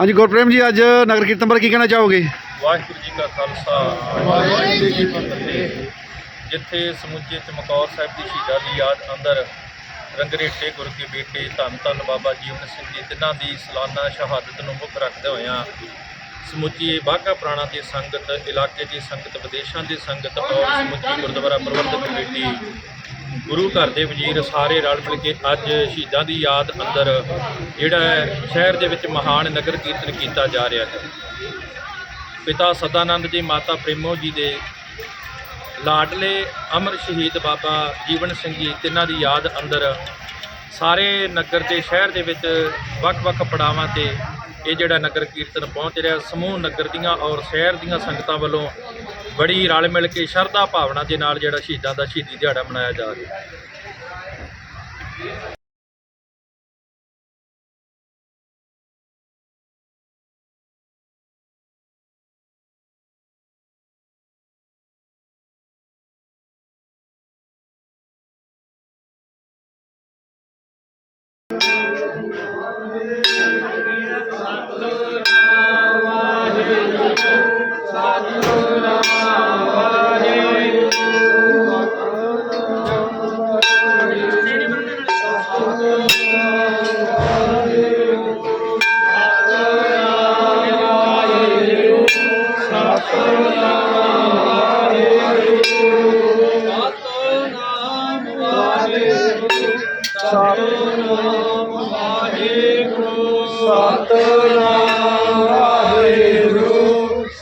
ਹਾਂਜੀ, ਗੁਰਪ੍ਰੇਮ ਜੀ, ਅੱਜ ਨਗਰ ਕੀਰਤਨ ਬਾਰੇ ਕੀ ਕਹਿਣਾ ਚਾਹੋਗੇ? ਵਾਹਿਗੁਰੂ ਜੀ ਕਾ ਖਾਲਸਾ, ਵਾਹਿਗੁਰੂ ਜੀ ਕੀ ਫਤਿਹ। ਜਿੱਥੇ ਸਮੁੱਚੇ ਚਮਕੌਰ ਸਾਹਿਬ ਦੀ ਸ਼ਹੀਦਾਂ ਦੀ ਯਾਦ ਅੰਦਰ ਰੰਗਰੇਟੇ ਗੁਰੂ ਕੇ ਬੇਟੇ ਧੰਨ ਧੰਨ ਬਾਬਾ ਜੀਵਨ ਸਿੰਘ ਜੀ, ਤਿੰਨਾਂ ਦੀ ਸਲਾਨਾ ਸ਼ਹਾਦਤ ਨੂੰ ਮੁੱਖ ਰੱਖਦੇ ਹੋਇਆਂ ਸਮੁੱਚੀ ਬਾਘਾ ਪ੍ਰਾਣਾ ਦੀ ਸੰਗਤ, ਇਲਾਕੇ ਦੀ ਸੰਗਤ, ਵਿਦੇਸ਼ਾਂ ਦੀ ਸੰਗਤ ਔਰ ਸਮੁੱਚੀ ਗੁਰਦੁਆਰਾ ਪ੍ਰਬੰਧਕ ਕਮੇਟੀ ਗੁਰੂ ਘਰ ਦੇ ਵਜ਼ੀਰ ਸਾਰੇ ਰਲ ਮਿਲ ਕੇ ਅੱਜ ਸ਼ਹੀਦਾਂ ਦੀ ਯਾਦ ਅੰਦਰ ਜਿਹੜਾ ਸ਼ਹਿਰ ਦੇ ਵਿੱਚ ਮਹਾਨ ਨਗਰ ਕੀਰਤਨ ਕੀਤਾ ਜਾ ਰਿਹਾ ਹੈ। ਪਿਤਾ ਸਦਾਨੰਦ ਜੀ, ਮਾਤਾ ਪ੍ਰੇਮੋ ਜੀ ਦੇ ਲਾਡਲੇ ਅਮਰ ਸ਼ਹੀਦ ਬਾਬਾ ਜੀਵਨ ਸਿੰਘ ਜੀ, ਤਿੰਨਾਂ ਦੀ ਯਾਦ ਅੰਦਰ ਸਾਰੇ ਨਗਰ ਦੇ, ਸ਼ਹਿਰ ਦੇ ਵਿੱਚ ਵੱਖ-ਵੱਖ ਪੜਾਵਾਂ ਤੇ ਇਹ ਜਿਹੜਾ ਨਗਰ ਕੀਰਤਨ ਪਹੁੰਚ ਰਿਹਾ, ਸਮੂਹ ਨਗਰ ਦੀਆਂ ਔਰ ਸ਼ਹਿਰ ਦੀਆਂ ਸੰਗਤਾਂ ਵੱਲੋਂ ਬੜੀ ਰਲ ਮਿਲ ਕੇ ਸ਼ਰਧਾ ਭਾਵਨਾ ਦੇ ਨਾਲ ਜਿਹੜਾ ਸ਼ਹੀਦਾਂ ਦਾ ਸ਼ਹੀਦੀ ਦਿਹਾੜਾ ਮਨਾਇਆ ਜਾ ਰਿਹਾ। ਹੈ Sadhguru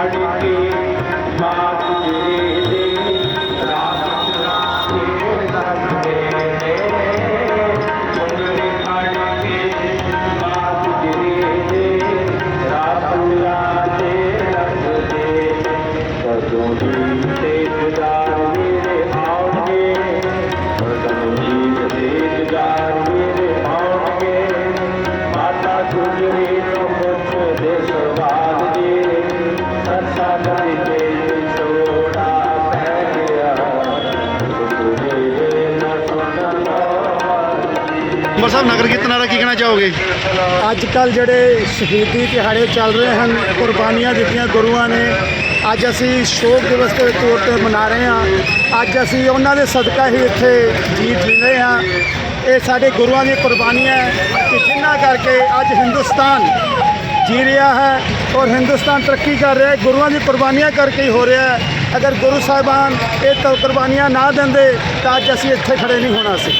வாழ்க்கை ਅੰਮ੍ਰਿਤਸਰ ਸਾਹਿਬ ਨਗਰ ਕੀਰਤਨ ਵਾਲਾ ਕੀ ਕਹਿਣਾ ਚਾਹੋਗੇ? ਅੱਜ ਕੱਲ ਜਿਹੜੇ ਸ਼ਹੀਦੀ ਦਿਹਾੜੇ ਚੱਲ ਰਹੇ ਹਨ, ਕੁਰਬਾਨੀਆਂ ਦਿੱਤੀਆਂ ਗੁਰੂਆਂ ਨੇ, ਅੱਜ ਅਸੀਂ ਸ਼ੋਕ ਦਿਵਸ ਦੇ ਤੌਰ ਤੇ ਮਨਾ ਰਹੇ ਹਾਂ। ਅੱਜ ਅਸੀਂ ਉਹਨਾਂ ਦੇ ਸਦਕਾ ਹੀ ਇੱਥੇ ਜੀ ਜੀ ਰਹੇ ਹਾਂ। ਇਹ ਸਾਡੇ ਗੁਰੂਆਂ ਦੀ ਕੁਰਬਾਨੀਆਂ ਹੈ ਕਿ ਜਿਨ੍ਹਾਂ ਕਰਕੇ ਅੱਜ ਹਿੰਦੁਸਤਾਨ ਜੀ ਰਿਹਾ ਹੈ ਔਰ ਹਿੰਦੁਸਤਾਨ ਤਰੱਕੀ ਕਰ ਰਿਹਾ ਹੈ, ਗੁਰੂਆਂ ਦੀ ਕੁਰਬਾਨੀਆਂ ਕਰਕੇ ਹੀ ਹੋ ਰਿਹਾ ਹੈ। ਅਗਰ ਗੁਰੂ ਸਾਹਿਬਾਨ ਇਹ ਕੁਰਬਾਨੀਆਂ ਨਾ ਦਿੰਦੇ ਤਾਂ ਅੱਜ ਅਸੀਂ ਇੱਥੇ ਖੜੇ ਨਹੀਂ ਹੋਣਾ ਸੀ।